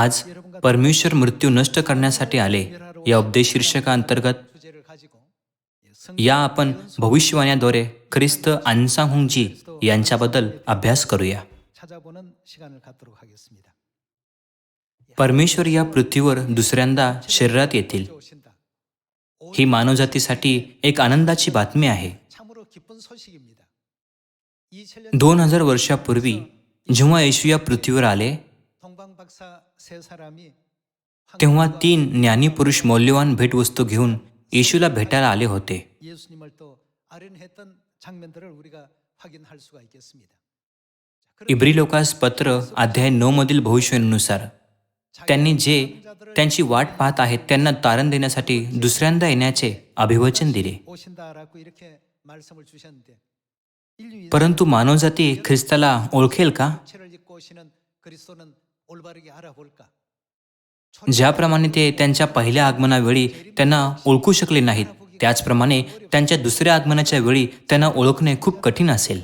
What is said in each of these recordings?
आज परमेश्वर मृत्यू नष्ट करण्यासाठी आले. या उपदेश शीर्षकाअंतर्गत या आपण भविष्यवाण्याद्वारे ख्रिस्त आनसाहुंगजी यांच्याबद्दल अभ्यास करूया. परमेश्वर या पृथ्वीवर दुसऱ्यांदा शरीरात येतील. ही मानवजातीसाठी एक आनंदाची बातमी आहे. दोन हजार वर्षापूर्वी जेव्हा येशू या पृथ्वीवर आले तेव्हा तीन ज्ञानीपुरुष मौल्यवान भेटवस्तू घेऊन येशूला भेटायला आले होते. इब्री लोकास पत्र अध्याय नऊ मधील भविष्यनुसार. त्यांनी जे त्यांची वाट पाहत आहेत त्यांना तारण देण्यासाठी दुसऱ्यांदा येण्याचे अभिवचन दिले. परंतु मानवजाती ख्रिस्ताला ओळखेल का? ज्याप्रमाणे ते त्यांच्या पहिल्या आगमनावेळी त्यांना ओळखू शकले नाहीत त्याचप्रमाणे त्यांच्या दुसऱ्या आगमनाच्या वेळी त्यांना ओळखणे खूप कठीण असेल.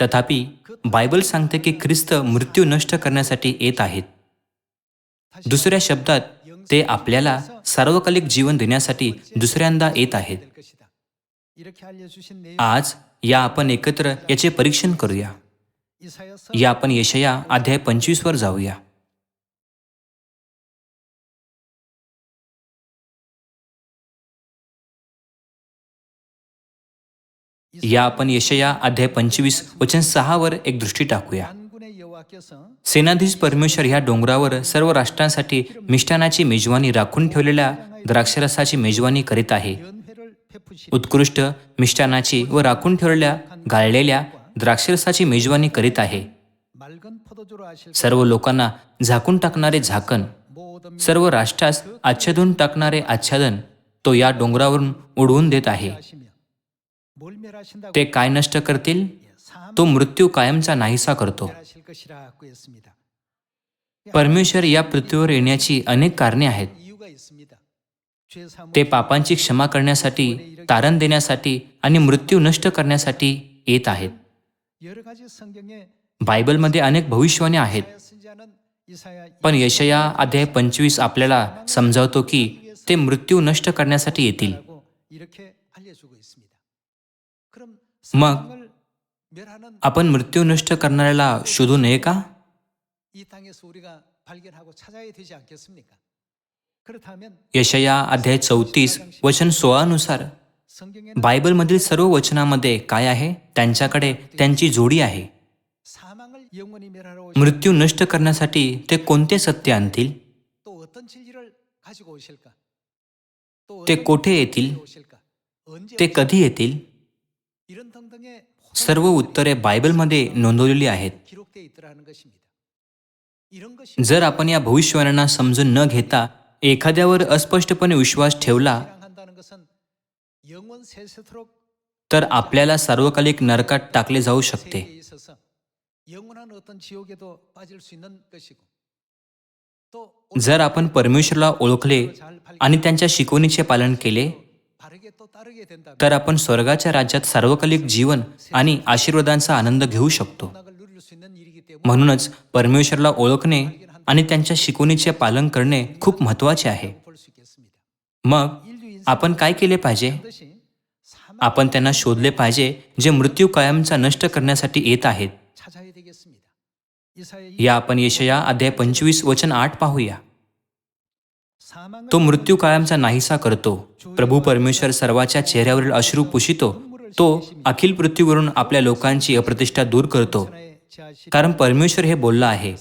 तथापि बायबल सांगते की ख्रिस्त मृत्यू नष्ट करण्यासाठी येत आहेत. दुसऱ्या शब्दात ते आपल्याला सार्वकालिक जीवन देण्यासाठी दुसऱ्यांदा येत आहेत. आज या आपण एकत्र याचे परीक्षण करूया. या आपण यशया अध्याय पंचवीस वर जाऊया. या आपण यशया अध्याय पंचवीस वचन सहावर एक दृष्टी टाकूया. सेनाधीश परमेश्वर ह्या डोंगरावर सर्व राष्ट्रांसाठी मिष्टानाची मेजवानी राखून ठेवलेल्या द्राक्षरसाची मेजवानी करीत आहे. उत्कृष्ट मिष्टानाची व राखून ठेवलेल्या गाळलेल्या द्राक्षरसाची मेजवानी करीत आहे. सर्व लोकांना झाकून टाकणारे झाकण सर्व राष्ट्रास आच्छादून टाकणारे आच्छादन तो या डोंगरावरून उडवून देत आहे. ते काय नष्ट करतील? तो मृत्यू कायमचा नाहीसा करतो. परमेश्वर या पृथ्वीवर येण्याची अनेक कारणे आहेत. ते पापांची क्षमा करण्यासाठी तारण देण्यासाठी आणि मृत्यू नष्ट करण्यासाठी येत आहेत. बायबलमध्ये अनेक भविष्यवाणी आहेत. पण यशया अध्याय पंचवीस आपल्याला समजावतो की ते मृत्यू नष्ट करण्यासाठी येतील. मग आपण मृत्यू नष्ट करणाऱ्याला शोधू नये का? यशया अध्याय चौतीस वचन सोळानुसार बायबलमधील सर्व वचनामध्ये काय आहे? त्यांच्याकडे त्यांची जोडी आहे. मृत्यू नष्ट करण्यासाठी ते कोणते सत्य आणतील? ते कोठे येतील? ते कधी येतील? सर्व उत्तरे बायबलमध्ये नोंदवलेली आहेत. जर आपण या भविष्यवाण्यांना समजून न घेता एखाद्यावर अस्पष्टपणे विश्वास ठेवला तर आपल्याला सार्वकालिक नरकात टाकले जाऊ शकते. जर आपण परमेश्वरला ओळखले आणि त्यांच्या शिकवणीचे पालन केले तर आपण स्वर्गाच्या राज्यात सार्वकालिक जीवन आणि आशीर्वादांचा आनंद घेऊ शकतो. म्हणूनच परमेश्वरला ओळखणे आणि त्यांच्या शिकवणीचे पालन करणे खूप महत्त्वाचे आहे. मग आपण काय केले पाहिजे? आपण त्यांना शोधले पाहिजे जे मृत्यू कायमचा नष्ट करण्यासाठी येत आहेत. या आपण यशया अध्याय पंचवीस वचन आठ पाहूया. तो मृत्यू कायमचा नाहीसा करतो. प्रभू परमेश्वर सर्वाच्या चेहऱ्यावरील अश्रू पुशितो. तो अखिल पृथ्वीवरून आपल्या लोकांची अप्रतिष्ठा दूर करतो. कारण परमेश्वर हे बोलला आहे.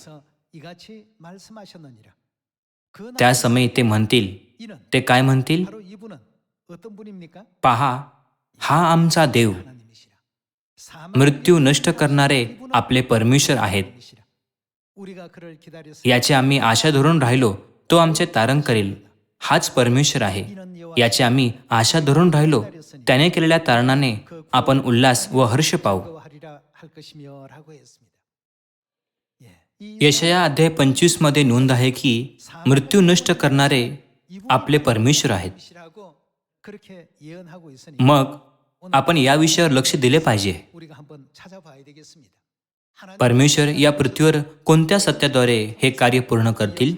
त्या समयी ते म्हणतील. ते काय म्हणतील? पहा. हा आमचा देव. मृत्यू नष्ट करणारे आपले परमेश्वर आहेत. याचे आम्ही आशा धरून राहिलो तो आमचे तारण करेल. हाच परमेश्वर आहे. याचे आम्ही आशा धरून राहिलो त्याने केलेल्या तारणाने आपण उल्लास व हर्ष पाहू यशया अध्याय पंचवीसमध्ये नोंद आहे की मृत्यू नष्ट करणारे आपले परमेश्वर आहेत. मग आपण या विषयावर लक्ष दिले पाहिजे. परमेश्वर या पृथ्वीवर कोणत्या सत्याद्वारे हे कार्य पूर्ण करतील?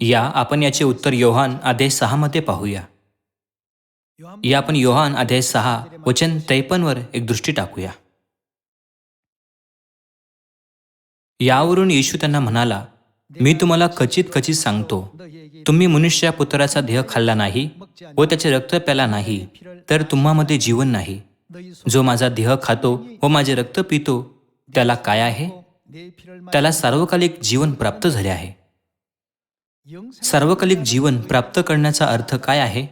या आपण याचे उत्तर योहान आधे सहा मध्ये पाहूया. या आपण योहान अध्याय सहा वचन वर एक दृष्टी टाकूया. यावरून येशू त्यांना म्हणाला मी तुम्हाला खचित खचित सांगतो. तुम्ही मनुष्य पुत्राचा देह खाल्ला नाही व त्याचे रक्त प्याला नाही तर तुम्हामध्ये जीवन नाही. जो माझा देह खातो व माझे रक्त पितो त्याला काय आहे? त्याला सार्वकालिक जीवन प्राप्त झाले आहे. सार्वकालिक जीवन प्राप्त करण्याचा अर्थ काय आहे?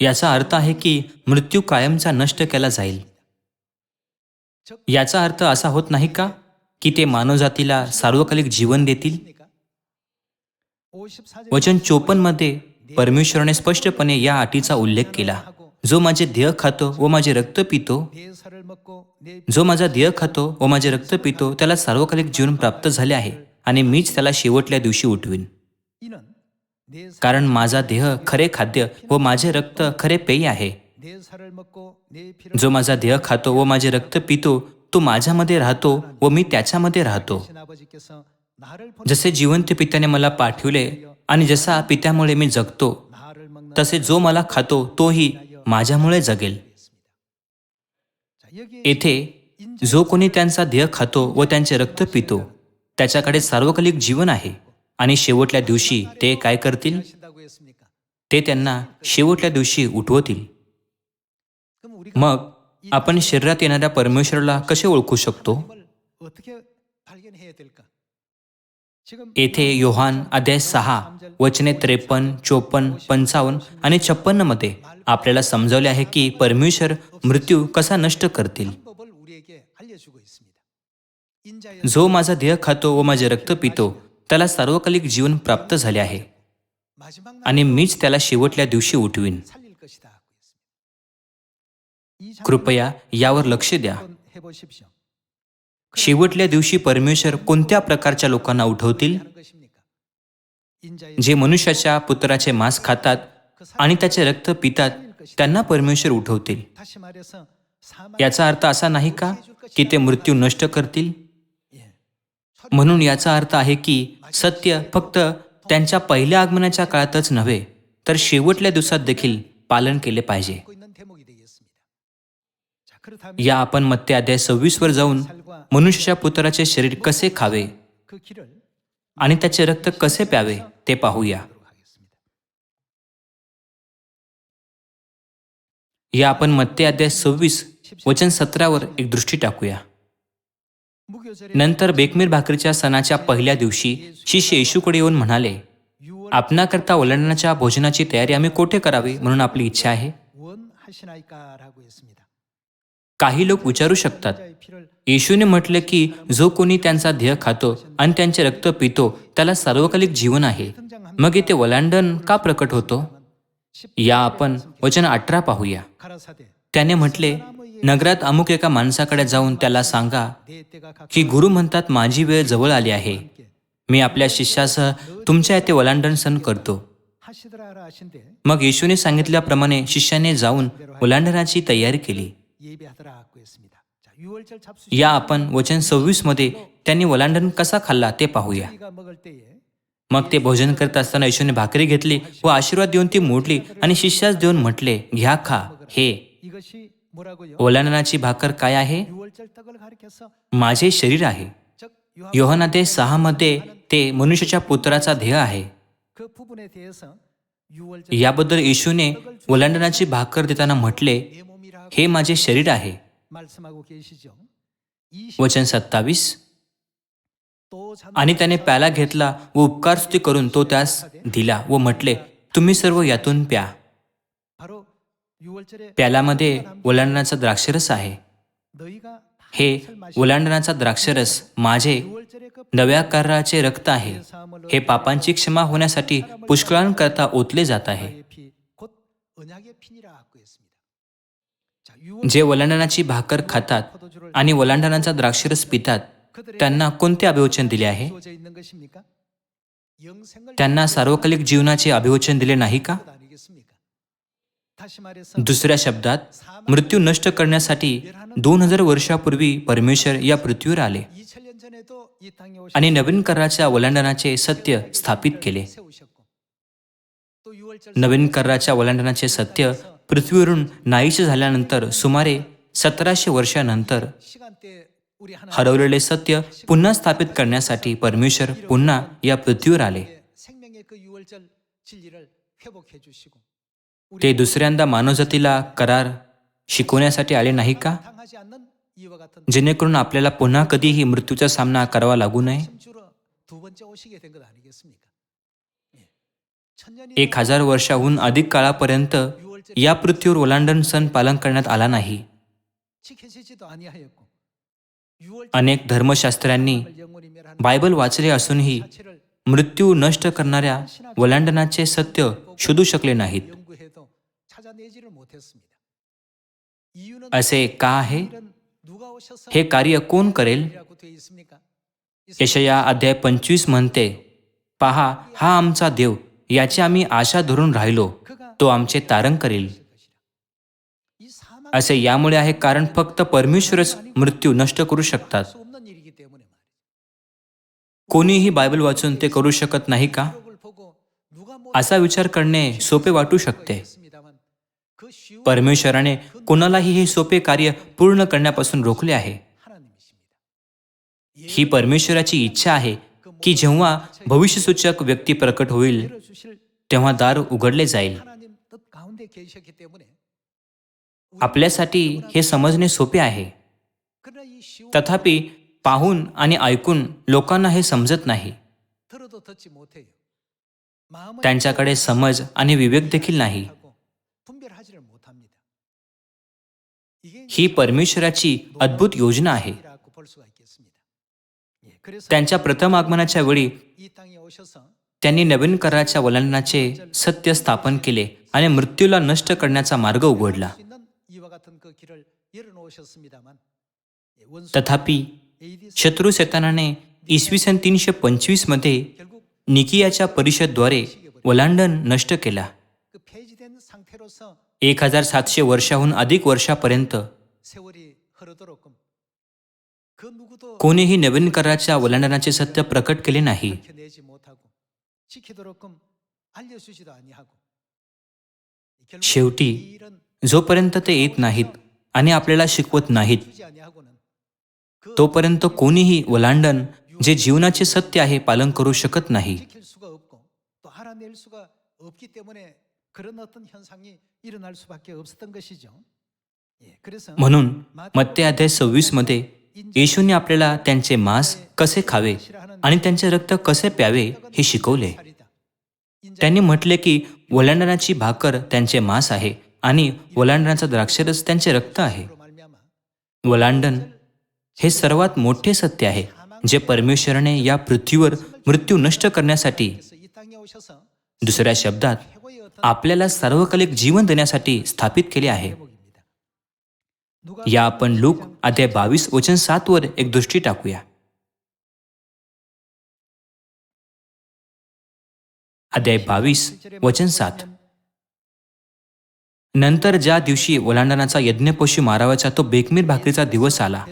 याचा अर्थ आहे की मृत्यू कायमचा नष्ट केला जाईल. याचा अर्थ असा होत नाही का की ते मानवजातीला सार्वकालिक जीवन देतील? वचन चोपन्नमध्ये परमेश्वराने स्पष्टपणे या अटीचा उल्लेख केला. जो माझे ध्येय खातो व माझे रक्त पितो जो माझा ध्येय खातो व माझे रक्त पितो त्याला सार्वकालिक जीवन प्राप्त झाले आहे आणि मीच त्याला शेवटल्या दिवशी उठवीन. कारण माझा देह खरे खाद्य व माझे रक्त खरे पेय आहे. जो माझा देह खातो व माझे रक्त पितो तो माझ्यामध्ये राहतो व मी त्याच्यामध्ये राहतो. जसे जिवंत पित्याने मला पाठविले आणि जसा पित्यामुळे मी जगतो तसे जो मला खातो तोही माझ्यामुळे जगेल. येथे जो कोणी त्यांचा देह खातो व त्यांचे रक्त पितो त्याच्याकडे सार्वकालिक जीवन आहे आणि शेवटल्या दिवशी ते काय करतील? ते त्यांना शेवटल्या दिवशी उठवतील. मग आपण शरीरात येणाऱ्या परमेश्वराला कसे ओळखू शकतो? येथे योहान अध्याय सहा वचने त्रेपन्न चोपन्न पंचावन्न आणि छप्पन्नमध्ये आपल्याला समजवले आहे की परमेश्वर मृत्यू कसा नष्ट करतील? जो माझा देह खातो व माझे रक्त पितो त्याला सार्वकालिक जीवन प्राप्त झाले आहे. आणि मीच त्याला शेवटल्या दिवशी उठवीन. कृपया यावर लक्ष द्या. शेवटल्या दिवशी परमेश्वर कोणत्या प्रकारच्या लोकांना उठवतील? जे मनुष्याच्या पुत्राचे मांस खातात आणि त्याचे रक्त पितात त्यांना परमेश्वर उठवतील. याचा अर्थ असा नाही का की ते मृत्यू नष्ट करतील? म्हणून याचा अर्थ आहे की सत्य फक्त त्यांच्या पहिल्या आगमनाच्या काळातच नव्हे तर शेवटल्या दिवसात देखील पालन केले पाहिजे. या आपण मत्ते अध्याय सव्वीसवर जाऊन मनुष्याच्या पुत्राचे शरीर कसे खावे आणि त्याचे रक्त कसे प्यावे ते पाहूया. या आपण मत्ते अध्याय सव्वीस वचन सतरावर एक दृष्टी टाकूया. नंतर बेकमीर भाकरीच्या सणाच्या पहिल्या दिवशी शिष्य येशूकडे येऊन म्हणाले आपणाकरता ओलांडण्याच्या भोजनाची तयारी आम्ही कोठे करावी म्हणून आपली इच्छा आहे? काही लोक विचारू शकतात. येशूने म्हटले की जो कोणी त्यांचा ध्येय खातो आणि त्यांचे रक्त पितो त्याला सार्वकालिक जीवन आहे. मग इथे वलांडन का प्रकट होतो? या आपण वचन अठरा पाहूया. त्याने म्हटले नगरात अमुक एका माणसाकडे जाऊन त्याला सांगा की गुरु म्हणतात माझी वेळ जवळ आली आहे. मी आपल्या शिष्यासह तुमच्या येथे वलांडन सण करतो. मग येशूने सांगितल्याप्रमाणे शिष्याने जाऊन ओलांडनाची तयारी केली. या आपण वचन सव्वीसमध्ये त्यांनी वलांडण कसा खाल्ला ते पाहूया. मग ते भोजन करत असताना येशूने भाकरी घेतली व आशीर्वाद देऊन ती मोडली आणि शिष्यास देऊन म्हटले घ्या खा हे. ओलांडनाची भाकर काय आहे? माझे शरीर आहे. योहना ते सहा मध्ये ते मनुष्याच्या पुत्राचा ध्येय आहे. याबद्दल येशूने ओलांडनाची भाकर देताना म्हटले हे माझे शरीर आहे. वचन सत्तावीस. आणि त्याने प्याला घेतला व उपकारस्तुती करून तो त्यास दिला व म्हटले तुम्ही सर्व यातून प्या. प्यालामध्ये ओलांडण्याचा द्राक्षरस आहे. हे ओलांडण्याचा द्राक्षरस माझे नव्या कराराचे रक्त आहे. हे पापांची क्षमा होण्यासाठी पुष्कळांकरता ओतले जात आहे. जे वलांडणाची भाकर खातात आणि वलांडणाचा द्राक्षरस पितात त्यांना कोणते अभिवचन दिले आहे? त्यांना सार्वकालिक जीवनाचे अभिवचन दिले नाही का? दुसऱ्या शब्दात मृत्यू नष्ट करण्यासाठी दोन हजार वर्षापूर्वी परमेश्वर या पृथ्वीवर आले आणि नवीन कराच्या वलांडनाचे सत्य स्थापित केले. नवीन कराच्या वलांडनाचे सत्य पृथ्वीवरून नाहीश झाल्यानंतर सुमारे सतराशे वर्षानंतर हरवलेले सत्य पुन्हा स्थापित करण्यासाठी परमेश्वर पुन्हा या पृथ्वीवर आले. ते दुसऱ्यांदा मानवजातीला करार शिकवण्यासाठी आले नाही का? जेणेकरून आपल्याला पुन्हा कधीही मृत्यूचा सामना करावा लागू नये? एक हजार वर्षाहून अधिक काळापर्यंत या पृथ्वीवर ओलांडन सण पालन करण्यात आला नाही. अनेक धर्मशास्त्र्यांनी बायबल वाचले असूनही मृत्यू नष्ट करणाऱ्या वलांडनाचे सत्य शोधू शकले नाहीत. असे का आहे? हे कार्य कोण करेल? यशया अध्याय पंचवीस म्हणते पहा हा आमचा देव याची आम्ही आशा धरून राहिलो. तो आमचे तारण करेल. असे यामुळे आहे कारण फक्त परमेश्वरच मृत्यू नष्ट करू शकतात. कोणीही बायबल वाचून ते करू शकत नाही का? असा विचार करणे सोपे वाटू शकते. परमेश्वराने कोणालाही हे सोपे कार्य पूर्ण करण्यापासून रोखले आहे. ही परमेश्वराची इच्छा आहे की जेव्हा भविष्यसूचक व्यक्ती प्रकट होईल तेव्हा दार उघडले जाईल. आपल्यासाठी हे समजणे सोपे आहे. तथापि पाहून आणि ऐकून लोकांना हे समजत नाही. त्यांच्याकडे समज आणि विवेक देखील नाही. ही परमेश्वराची अद्भुत योजना आहे. त्यांच्या प्रथम आगमनाच्या वेळी त्यांनी नवीन कराच्या वलनाचे सत्य स्थापन केले. आणि मृत्यूला नष्ट करण्याचा मार्ग उघडला. तथापि शत्रू सेतानाने इसवी सन तीनशे पंचवीसमध्ये निकियाच्या परिषदद्वारे वलांडन नष्ट केला. एक हजार सातशे वर्षाहून अधिक वर्षापर्यंत कोणीही नवीन कराच्या वलांडनाचे सत्य प्रकट केले नाही. शेवटी जोपर्यंत ते येत नाहीत आणि आपल्याला शिकवत नाहीत तोपर्यंत कोणीही ओलांडन जे जीवनाचे सत्य आहे पालन करू शकत नाही. म्हणून मत्ते अध्याय सव्वीसमध्ये येशूने आपल्याला त्यांचे मांस कसे खावे आणि त्यांचे रक्त कसे प्यावे हे शिकवले. त्यांनी म्हटले की वलांडणाची भाकर त्यांचे मांस आहे आणि वलांडणाचा द्राक्षरस त्यांचे रक्त आहे. वलांडन हे सर्वात मोठे सत्य आहे जे परमेश्वराने या पृथ्वीवर मृत्यू नष्ट करण्यासाठी दुसऱ्या शब्दात आपल्याला सार्वकालिक जीवन देण्यासाठी स्थापित केले आहे. या आपण लूक अध्याय बावीस वचन सात वर एक दृष्टी टाकूया. अध्याय बावीस वचन सात. नंतर ज्या दिवशी ओलांडनाचा यज्ञपोशी मारावाचा तो बेकमीर भाकरीचा दिवस आला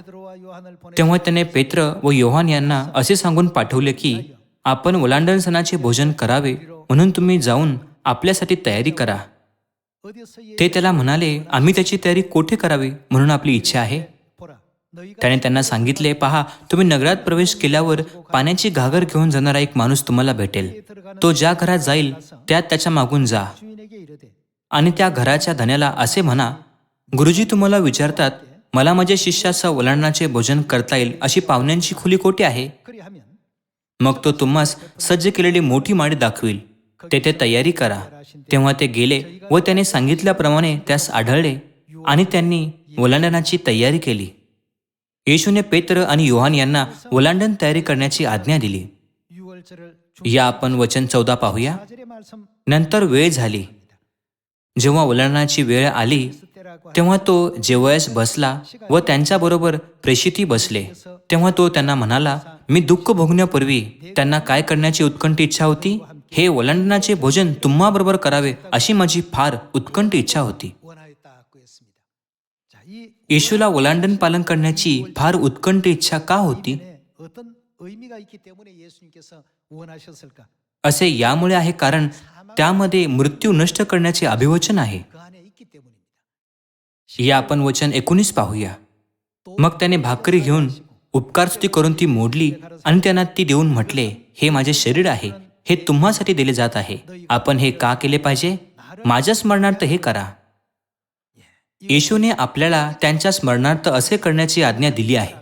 तेव्हा त्याने पेत्र व योहान यांना असे सांगून पाठवले की आपण ओलांडन सणाचे भोजन करावे म्हणून तुम्ही जाऊन आपल्यासाठी तयारी करा. ते त्याला म्हणाले आम्ही त्याची तयारी कोठे करावी म्हणून आपली इच्छा आहे? त्याने त्यांना सांगितले पहा तुम्ही नगरात प्रवेश केल्यावर पाण्याची घागर घेऊन जाणारा एक माणूस तुम्हाला भेटेल. तो ज्या घरात जाईल त्यात त्याच्या मागून जा. आणि त्या घराच्या धन्याला असे म्हणा गुरुजी तुम्हाला विचारतात मला माझ्या शिष्यासह वलांडणाचे भोजन करता येईल अशी पाहुण्यांची खुली कोटी आहे? मग तो तुम्हास सज्ज केलेली मोठी माडी दाखवील. तेथे तयारी करा. तेव्हा ते गेले व त्याने सांगितल्याप्रमाणे त्यास आढळले आणि त्यांनी वलांडणाची तयारी केली. येशूने पेत्र आणि योहान यांना ओलांडण तयारी करण्याची आज्ञा दिली. या आपण वचन चौदा पाहूया. नंतर वेळ झाली. जेव्हा ओलांडणाची वेळ आली तेव्हा तो जेवयस बसला व त्यांच्याबरोबर प्रेषिती बसले. तेव्हा तो त्यांना म्हणाला मी दुःख भोगण्यापूर्वी त्यांना काय करण्याची उत्कंठ इच्छा होती? हे ओलांडनाचे भोजन तुम्हाबरोबर करावे अशी माझी फार उत्कंठ इच्छा होती. येशूला ओलांडन पालन करण्याची फार उत्कंठ इच्छा का होती? असे यामुळे आहे कारण त्यामध्ये मृत्यू नष्ट करण्याचे अभिवचन आहे. या आपण वचन एकोणीस पाहूया. मग त्याने भाकरी घेऊन उपकारस्तुती करून ती मोडली आणि त्यांना ती देऊन म्हटले हे माझे शरीर आहे. हे तुम्हासाठी दिले जात आहे. आपण हे का केले पाहिजे? माझ्या स्मरणार्थ हे करा. येशूने आपल्याला त्यांच्या स्मरणार्थ असे करण्याची आज्ञा दिली आहे.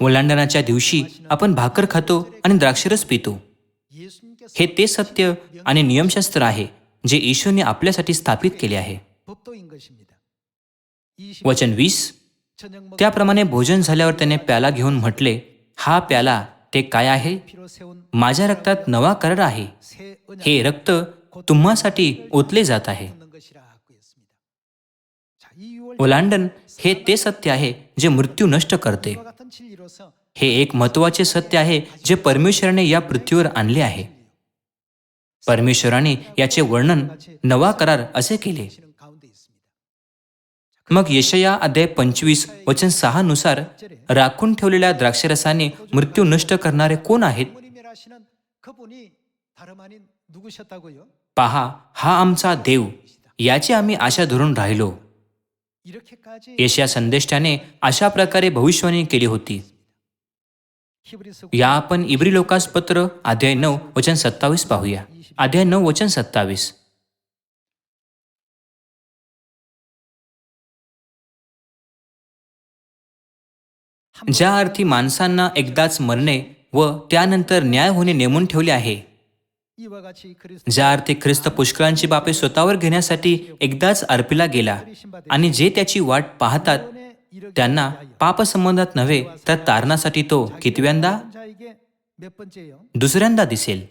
ओलांडनाच्या दिवशी आपण भाकर खातो आणि द्राक्षरस पितो. हे ते सत्य आणि नियमशास्त्र आहे जे येशूने आपल्यासाठी स्थापित केले आहे. वचन वीस. त्याप्रमाणे भोजन झाल्यावर त्याने प्याला घेऊन म्हटले हा प्याला ते काय आहे? माझ्या रक्तात नवा करार आहे. हे रक्त तुम्हासाठी ओतले जात आहे. ओलांडन हे ते सत्य आहे जे मृत्यू नष्ट करते. हे एक महत्त्वाचे सत्य आहे जे परमेश्वराने या पृथ्वीवर आणले आहे. परमेश्वराने याचे वर्णन नवा करार असे केले. मग यशया अध्याय पंचवीस वचन सहा नुसार राखून ठेवलेल्या द्राक्षरसाने मृत्यू नष्ट करणारे कोण आहेत? पहा हा आमचा देव याची आम्ही आशा धरून राहिलो. येशिया संदेष्टाने अशा प्रकारे भविष्यवाणी केली होती या आपण इब्री लोकास पत्र अध्याय नऊ वचन सत्तावीस पाहूया अध्याय नऊ वचन सत्तावीस ज्या अर्थी माणसांना एकदाच मरणे व त्यानंतर न्याय होणे नेमून ठेवले आहे ज्या अर्थी ख्रिस्त पुष्कळांची बापे स्वतःवर घेण्यासाठी एकदाच अर्पीला गेला आणि जे त्याची वाट पाहतात त्यांना पापसंबंधात नव्हे तर तारणासाठी तो कितव्यांदा? दुसऱ्यांदा दिसेल.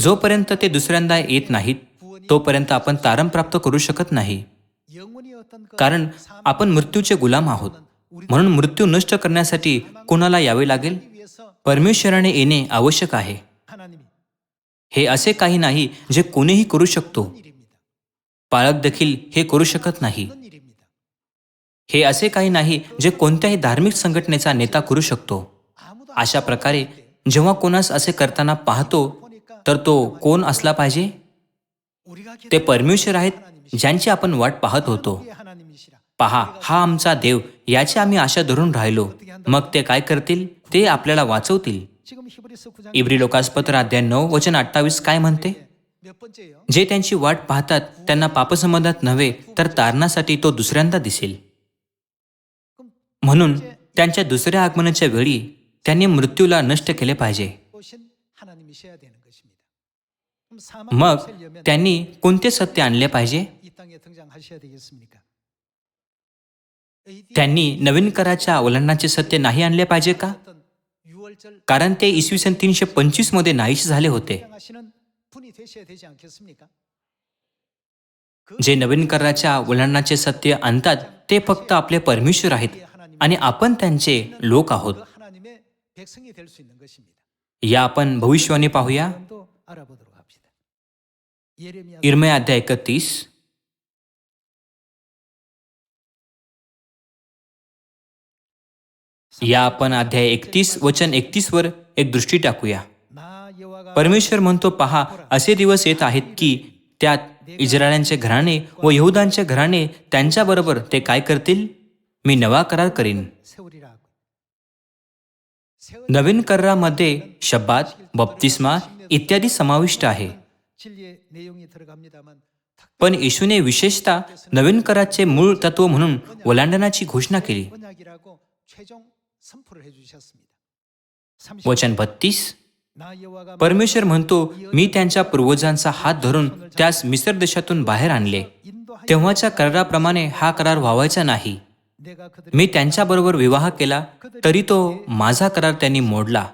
जोपर्यंत ते दुसऱ्यांदा येत नाहीत तोपर्यंत आपण तारण प्राप्त करू शकत नाही. कारण आपण मृत्यूचे गुलाम आहोत. म्हणून मृत्यू नष्ट करण्यासाठी कोणाला यावे लागेल? परमेश्वराने येणे आवश्यक आहे. हे असे काही नाही जे कोणीही करू शकतो. पालक देखील हे करू शकत नाही. हे असे काही नाही जे कोणत्याही धार्मिक संघटनेचा नेता करू शकतो. अशा प्रकारे जेव्हा कोणास असे करताना पाहतो तर तो कोण असला पाहिजे? ते परमेश्वर आहेत ज्यांची आपण वाट पाहत होतो. पहा हा आमचा देव याची आम्ही आशा धरून राहिलो. मग ते काय करतील? ते आपल्याला वाचवतील. इब्री लोकासपत्र अध्याय नऊ वचन अठ्ठावीस काय म्हणते? जे त्यांची वाट पाहतात त्यांना पापसंबंधात नव्हे तर तारणासाठी तो दुसऱ्यांदा दिसेल. म्हणून त्यांच्या दुसऱ्या आगमनाच्या वेळी त्यांनी मृत्यूला नष्ट केले पाहिजे. मग त्यांनी कोणते सत्य आणले पाहिजे? त्यांनी नवीन कराच्या अवलंबनाचे सत्य नाही आणले पाहिजे का? कारण ते इसवी सन तीनशे पंचवीसमध्ये नाहीसे झाले होते. जे नवीनकरणाच्या वलनाचे सत्य आणतात ते फक्त आपले परमेश्वर आहेत आणि आपण त्यांचे लोक आहोत. या आपण भविष्यवाणी पाहूया. इरमया अध्याय एकतीस. या आपण अध्याय एकतीस वचन एकतीस वर एक दृष्टी टाकूया. परमेश्वर म्हणतो पहा असे दिवस येत आहेत की त्यात इस्रायलांचे घराणे व यहुदांचे घराणे त्यांच्याबरोबर ते काय करतील? मी नवा करार करीन. नवीन करारामध्ये शब्दात बप्तिस्मा इत्यादी समाविष्ट आहे. पण येशूने विशेषतः नवीन कराचे मूळ तत्व म्हणून ओलांडनाची घोषणा केली. वचन बत्तीस परमेश्वर म्हणतो मी त्यांच्या पूर्वजांचा हात धरून त्यास मिसर देशातून बाहेर आणले तेव्हाच्या कराराप्रमाणे हा करार व्हावायचा नाही मी त्यांच्याबरोबर विवाह केला तरी तो माझा करार त्यांनी मोडला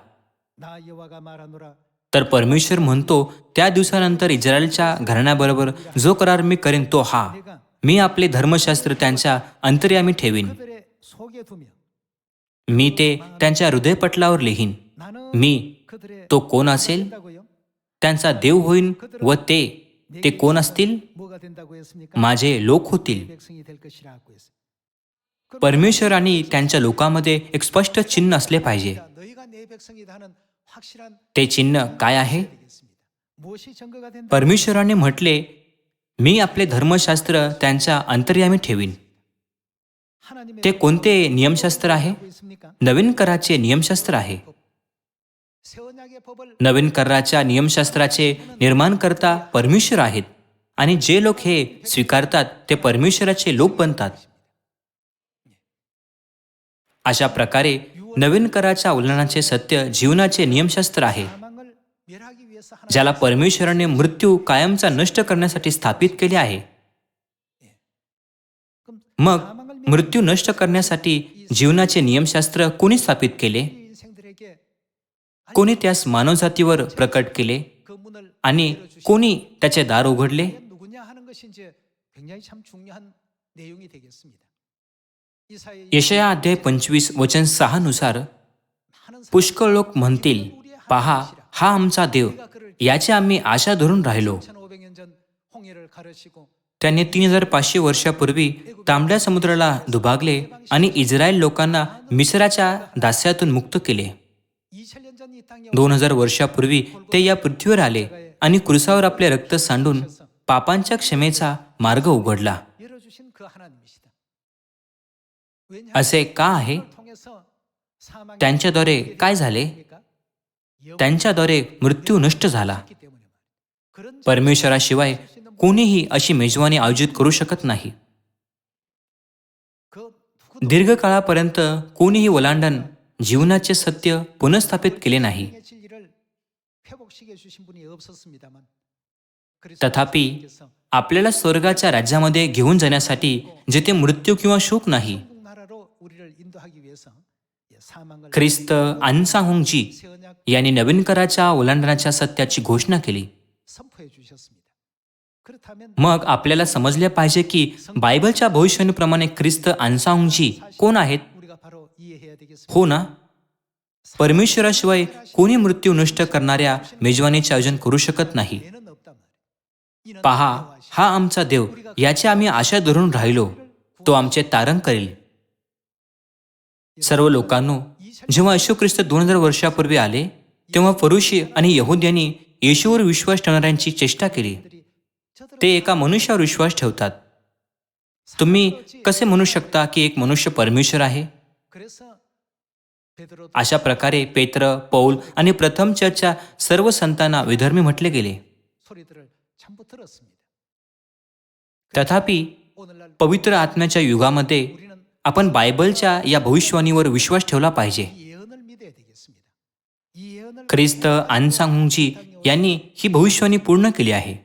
तर परमेश्वर म्हणतो त्या दिवसानंतर इस्रायलच्या घराण्याबरोबर जो करार मी करेन तो हा मी आपले धर्मशास्त्र त्यांच्या अंतर्यामी ठेवीन मी ते त्यांच्या हृदयपटलावर लिहीन. मी तो कोण असेल? त्यांचा देव होईन व ते ते कोण असतील? माझे लोक होतील. परमेश्वराने त्यांच्या लोकांमध्ये एक स्पष्ट चिन्ह असले पाहिजे. ते चिन्ह काय आहे? परमेश्वराने म्हटले मी आपले धर्मशास्त्र त्यांच्या अंतर्यामी ठेवीन. ते कोणते नियमशास्त्र आहे? नवीन कराचे नियमशास्त्र आहे. नवीन कराच्या नियमशास्त्राचे निर्माण करता परमेश्वर आहेत. आणि जे लोक हे स्वीकारतात ते परमेश्वराचे लोक बनतात. अशा प्रकारे नवीन कराच्या उल्लंघनाचे सत्य जीवनाचे नियमशास्त्र आहे. ज्याला परमेश्वराने मृत्यू कायमचा नष्ट करण्यासाठी स्थापित केले आहे. मग मृत्यू नष्ट करण्यासाठी जीवनाचे नियमशास्त्र कोणी स्थापित केले? कोणी त्यास मानवजातीवर प्रकट केले? आणि कोणी त्याचे दार उघडले? यशया अध्याय पंचवीस वचन सहा नुसार पुष्कळ लोक म्हणतील पहा हा आमचा देव याची आम्ही आशा धरून राहिलो. त्यांनी तीन हजार पाचशे वर्षापूर्वी तांबड्या समुद्राला दुभागले आणि इस्रायल लोकांना मिश्राच्या दास्यातून मुक्त केले. दोन हजार वर्षापूर्वी ते या पृथ्वीवर आले आणि क्रुसावर आपले रक्त सांडून पापांच्या क्षमेचा मार्ग उघडला. असे का आहे? त्यांच्याद्वारे काय झाले? त्यांच्याद्वारे मृत्यू नष्ट झाला. परमेश्वराशिवाय कोणीही अशी मेजवानी आयोजित करू शकत नाही. दीर्घकाळापर्यंत कोणीही ओलांडण जीवनाचे सत्य पुनर्स्थापित केले नाही. तथापि आपल्याला स्वर्गाच्या राज्यामध्ये घेऊन जाण्यासाठी जेथे मृत्यू किंवा शोक नाही. ख्रिस्त आन्साहुंगजी यांनी नवीन कराच्या ओलांडनाच्या सत्याची घोषणा केली. मग आपल्याला समजले पाहिजे की बायबलच्या भविष्यनुप्रमाणे ख्रिस्त आन्साहुंगजी कोण आहेत? हो ना? परमेश्वराशिवाय कोणी मृत्यू नष्ट करणाऱ्या मेजवानीचे आयोजन करू शकत नाही. पहा हा आमचा देव याची आम्ही आशा धरून राहिलो. तो आमचे तारण करेल. सर्व लोकांनो जेव्हा यशू ख्रिस्त दोन हजार वर्षापूर्वी आले तेव्हा फरुशी आणि यहुद्यांनी येशूवर विश्वास ठेवणाऱ्यांची चेष्टा केली. ते एका मनुष्यावर विश्वास ठेवतात. तुम्ही कसे म्हणू शकता की एक मनुष्य परमेश्वर आहे? अशा प्रकारे पेत्र पौल आणि प्रथम चर्चा सर्व संतांना विधर्मी म्हटले गेले. तथापि पवित्र आत्म्याच्या युगामध्ये आपण बायबलच्या या भविष्यवाणीवर विश्वास ठेवला पाहिजे. ख्रिस्त आनसांगजी यांनी ही भविष्यवाणी पूर्ण केली आहे.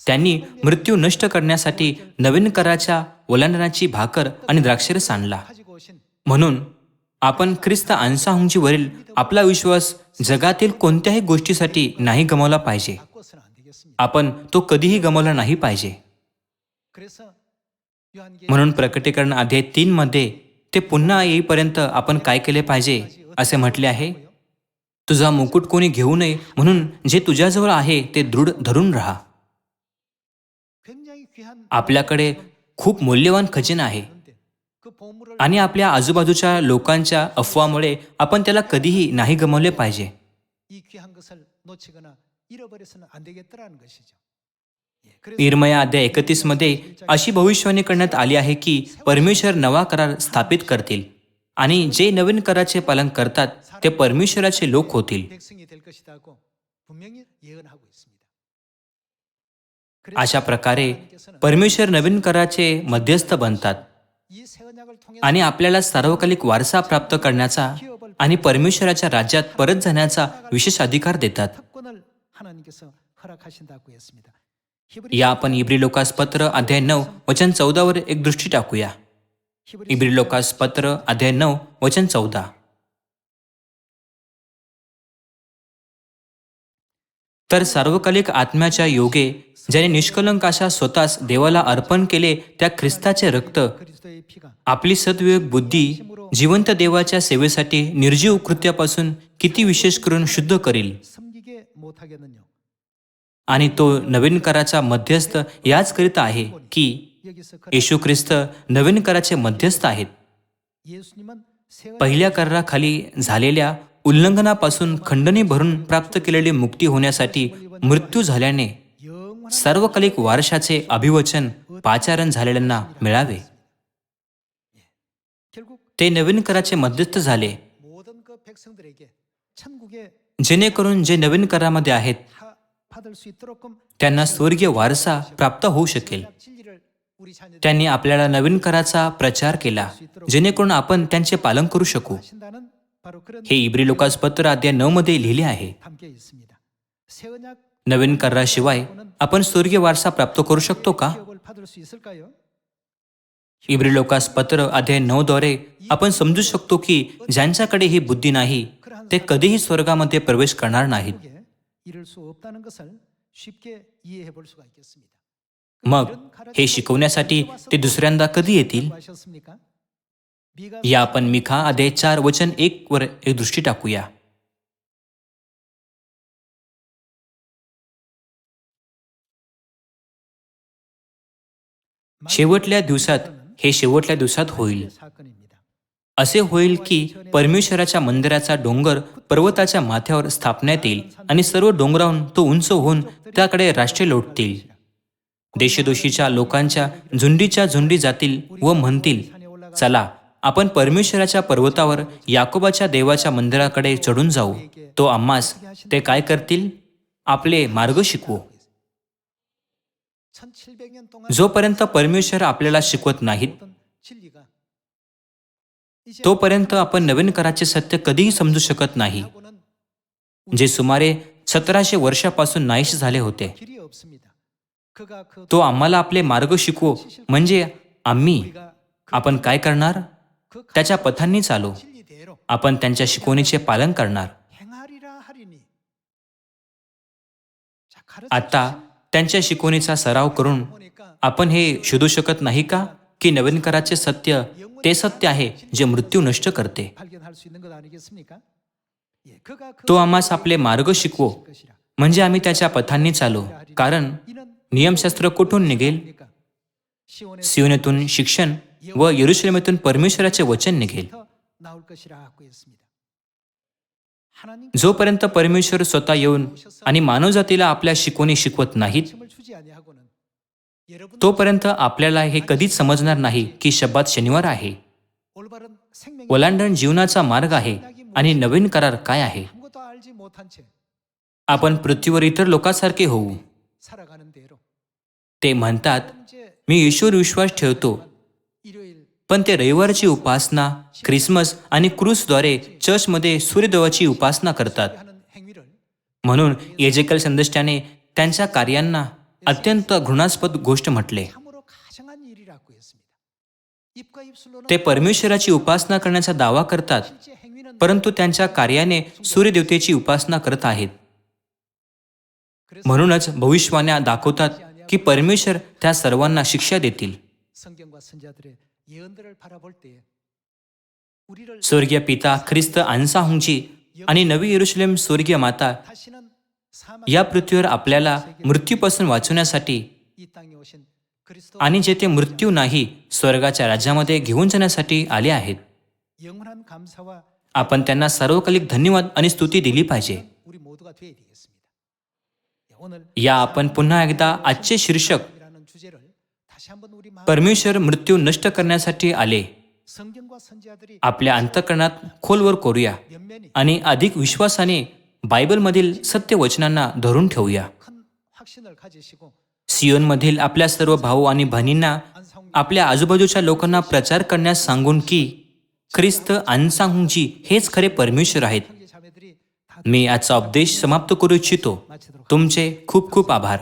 त्यांनी मृत्यू नष्ट करण्यासाठी नवीन कराच्या ओलांडनाची भाकर आणि द्राक्षरस आणला. म्हणून आपण ख्रिस्त आन्साहुंची वरील आपला विश्वास जगातील कोणत्याही गोष्टीसाठी नाही गमावला पाहिजे. आपण तो कधीही गमावला नाही पाहिजे. म्हणून प्रकटीकरण अध्याय तीन मध्ये ते पुन्हा येईपर्यंत आपण काय केले पाहिजे असे म्हटले आहे? तुझा मुकुट कोणी घेऊ नये म्हणून जे तुझ्याजवळ आहे ते दृढ धरून राहा. आपल्याकडे खूप मूल्यवान खजिना आहे. आणि आपल्या आजूबाजूच्या लोकांच्या अफवामुळे आपण त्याला कधीही नाही गमावले पाहिजे. निर्मया अध्याय एकतीसमध्ये अशी भविष्यवाणी करण्यात आली आहे की परमेश्वर नवा करार स्थापित करतील आणि जे नवीन कराचे पालन करतात ते परमेश्वराचे लोक होतील. अशा प्रकारे परमेश्वर नवीन कराचे मध्यस्थ बनतात. आणि आपल्याला सार्वकालिक वारसा प्राप्त करण्याचा आणि परमेश्वराच्या राज्यात परत जाण्याचा विशेष अधिकार देतात. या आपण इब्री लोकास पत्र अध्याय नऊ वचन चौदावर एक दृष्टी टाकूया. इब्री लोकास पत्र अध्याय नऊ वचन चौदा. तर सार्वकालिक आत्म्याच्या योगे ज्याने निष्कलंक अशा स्वतःच देवाला अर्पण केले त्या ख्रिस्ताचे रक्त. आपली सद्विवेक बुद्धी जिवंत देवाच्या सेवेसाठी निर्जीव कृत्यापासून किती विशेष करून शुद्ध करेल? आणि तो नवीन कराचा मध्यस्थ याच करीत आहे की येशू ख्रिस्त नवीन कराचे मध्यस्थ आहेत. पहिल्या कराखाली झालेल्या उल्लंघनापासून खंडणी भरून प्राप्त केलेली मुक्ती होण्यासाठी मृत्यू झाल्याने सर्वकलिक वारशाचे अभिवचन पाचारण झालेल्यांना मिळावे. ते नवीन कराचे मध्यस्थ झाले. जेणेकरून जे नवीन करामध्ये आहेत त्यांना स्वर्गीय वारसा प्राप्त होऊ शकेल. त्यांनी आपल्याला नवीन कराचा प्रचार केला जेणेकरून आपण त्यांचे पालन करू शकू. हे इब्री लोकास पत्र अध्याय नऊ मध्ये लिहिले आहे. नवीन कराशिवाय आपण स्वर्गीय वारसा प्राप्त करू शकतो का? इब्री लोकास पत्र अध्याय नऊ द्वारे आपण समजू शकतो की ज्यांच्याकडे ही बुद्धी नाही ते कधीही स्वर्गामध्ये प्रवेश करणार नाहीत. मग हे शिकवण्यासाठी ते दुसऱ्यांदा कधी येतील? या आपण मिखा अध्याय चार वचन एक वर एक दृष्टी टाकूया. शेवटल्या दिवसात हे शेवटल्या दिवसात होईल. असे होईल की परमेश्वराच्या मंदिराचा डोंगर पर्वताच्या माथ्यावर स्थापण्यात येईल आणि सर्व डोंगराहून तो उंच होऊन त्याकडे राष्ट्रे लोटतील. देशदोषीच्या लोकांच्या झुंडीच्या झुंडी जातील व म्हणतील चला आपण परमेश्वराच्या पर्वतावर याकोबाच्या देवाच्या मंदिराकडे चढून जाऊ. तो आम्हास ते काय करतील? आपले मार्ग शिकवू. जोपर्यंत परमेश्वर आपल्याला शिकवत नाहीत तोपर्यंत आपण नवीन कराचे सत्य कधीही समजू शकत नाही. जे सुमारे सतराशे वर्षापासून नाहीश झाले होते. तो आम्हाला आपले मार्ग शिकवो. म्हणजे आम्ही. आपण काय करणार? त्याच्या पथांनी चालू. आपण त्यांच्या शिकवणीचे पालन करणार. आता त्यांच्या शिकवणीचा सराव करून आपण हे शोधू शकत नाही का? की नवीन कराचे सत्य ते सत्य आहे जे मृत्यू नष्ट करते. तो आम्हास आपले मार्ग शिकवो. म्हणजे आम्ही त्याच्या पथांनी चालो. कारण नियमशास्त्र कुठून निघेल? शिवनेतून शिक्षण व यरुश्लेमेतून परमेश्वराचे वचन निघेल. जोपर्यंत परमेश्वर स्वतः येऊन आणि मानवजातीला आपल्या शिकवणी शिकवत नाहीत तोपर्यंत आपल्याला हे कधीच समजणार नाही की शब्दात शनिवार आहे. ओलांडण जीवनाचा मार्ग आहे आणि नवीन करार काय आहे? आपण पृथ्वीवर इतर लोकांसारखे होऊ. ते म्हणतात मी ईश्वर विश्वास ठेवतो पण ते रविवारची उपासना ख्रिसमस आणि क्रूसद्वारे चर्चमध्ये सूर्यदेवाची उपासना करतात. म्हणून येजेकल संदेशाने त्यांच्या कार्यांना अत्यंत घृणास्पद गोष्ट म्हटले. ते परमेश्वराची उपासना करण्याचा दावा करतात परंतु त्यांच्या कार्याने सूर्यदेवतेची उपासना करत आहेत. म्हणूनच भविष्यवाण्या दाखवतात की परमेश्वर त्या सर्वांना शिक्षा देतील. स्वर्गीय पिता ख्रिस्त अन्साहुंची आणि नवी येरुशलेम स्वर्गीय माता या पृथ्वीवर आपल्याला मृत्यूपासून वाचवण्यासाठी आणि जेथे मृत्यू नाही स्वर्गाच्या राज्यामध्ये घेऊन जाण्यासाठी आले आहेत आपण त्यांना सर्वकालिक धन्यवाद आणि स्तुती दिली पाहिजे या आपण पुन्हा एकदा आजचे शीर्षक परमेश्वर मृत्यू नष्ट करण्यासाठी आले. आपल्या अंतकरणात खोलवर कोरूया आणि अधिक विश्वासाने बायबलमधील सत्य वचनांना धरून ठेवूया. सियोनमधील आपल्या सर्व भाऊ आणि बहिणींना आपल्या आजूबाजूच्या लोकांना प्रचार करण्यास सांगून की ख्रिस्त अनसांगजी हेच खरे परमेश्वर आहेत. मी आजचा उपदेश समाप्त करू इच्छितो. तुमचे खूप खूप आभार.